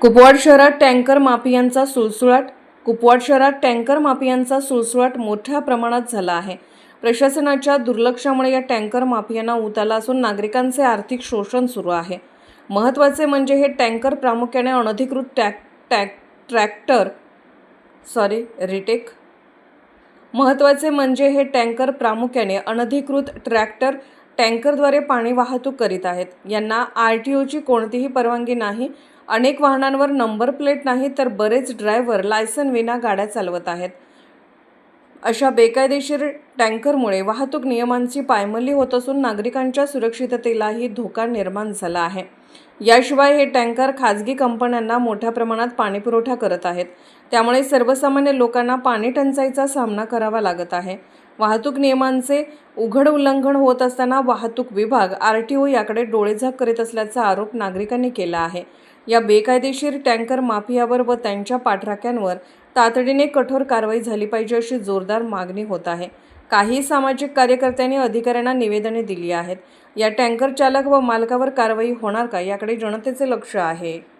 कुपवाड शहरात टँकर माफियांचा सुळसुळाट कुपवाड शहरात टँकर माफियांचा सुळसुळाट मोठ्या प्रमाणात झाला आहे. प्रशासनाच्या दुर्लक्षामुळे या टँकर माफियांना उत आला असून नागरिकांचे आर्थिक शोषण सुरू आहे. महत्त्वाचे म्हणजे हे टँकर प्रामुख्याने अनधिकृत टॅक टॅक ट्रॅक्टर सॉरी रिटेक महत्त्वाचे म्हणजे हे टँकर प्रामुख्याने अनधिकृत ट्रॅक्टर टँकरद्वारे पाणी वाहतूक करीत आहेत. यांना आर टी ओची कोणतीही परवानगी नाही. अनेक वाहनांवर नंबर प्लेट नाही तर बरेच ड्रायव्हर लायसन विना गाड्या चालवत आहेत. अशा बेकायदेशीर टँकरमुळे वाहतूक नियमांची पायमल्ली होत असून नागरिकांच्या सुरक्षिततेलाही धोका निर्माण झाला आहे. याशिवाय हे टँकर खाजगी कंपन्यांना मोठ्या प्रमाणात पाणीपुरवठा करत आहेत. त्यामुळे सर्वसामान्य लोकांना पाणी टंचाईचा सामना करावा लागत आहे. वाहतूक नियमांचे उघड उल्लंघन होत असताना वाहतूक विभाग आर टी ओ याकडे डोळेझाक करीत असल्याचा आरोप नागरिकांनी केला आहे. या बेकायदेशीर टँकर माफियावर व त्यांच्या पाठराख्यांवर तातडीने कठोर कारवाई झाली पाहिजे अशी जोरदार मागणी होत आहे. काही सामाजिक कार्यकर्त्यांनी अधिकाऱ्यांना निवेदने दिली आहेत. या टँकर चालक व मालकावर कारवाई होणार का? याकडे जनतेचे लक्ष आहे.